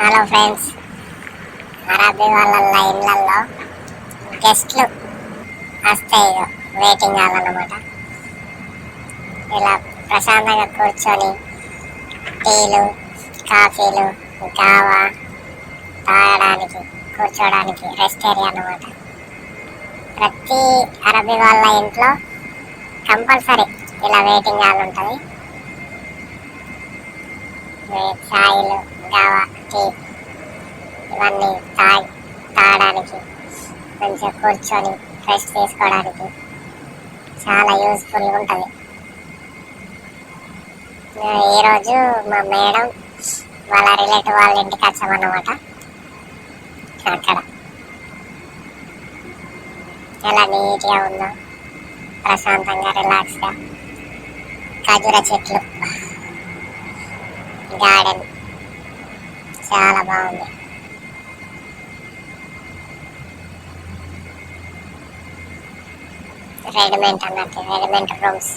Hello friends. అరబీ వాళ్ళ ఇళ్ళల్లో గెస్ట్లు వస్తాయి వెయిటింగ్ హాల్ అన్నమాట. ఇలా ప్రశాంతంగా కూర్చొని టీలు కాఫీలు కావా తాగడానికి కూర్చోడానికి రెస్ట్ ఏరియా అన్నమాట. ప్రతి అరబీ వాళ్ళ ఇంట్లో కంపల్సరీ ఇలా వెయిటింగ్ హాల్ ఉంటుంది. ఛాయిలు గావా టీ ఇవన్నీ తా తాగడానికి మంచిగా కూర్చొని ఫ్రెష్ చేసుకోవడానికి చాలా యూస్ఫుల్గా ఉంటుంది. ఈరోజు మా మేడం వాళ్ళ రిలేటివ్ వాళ్ళ ఇంటికి వచ్చామన్నమాట. అక్కడ ఎలా నీట్గా ఉందో ప్రశాంతంగా రిలాక్స్గా ఖజూర చెట్లు. గార్డెన్. చాలా బాగుంది. రెడీమేడ్ అన్నట్టు రెడీమేడ్ రూమ్స్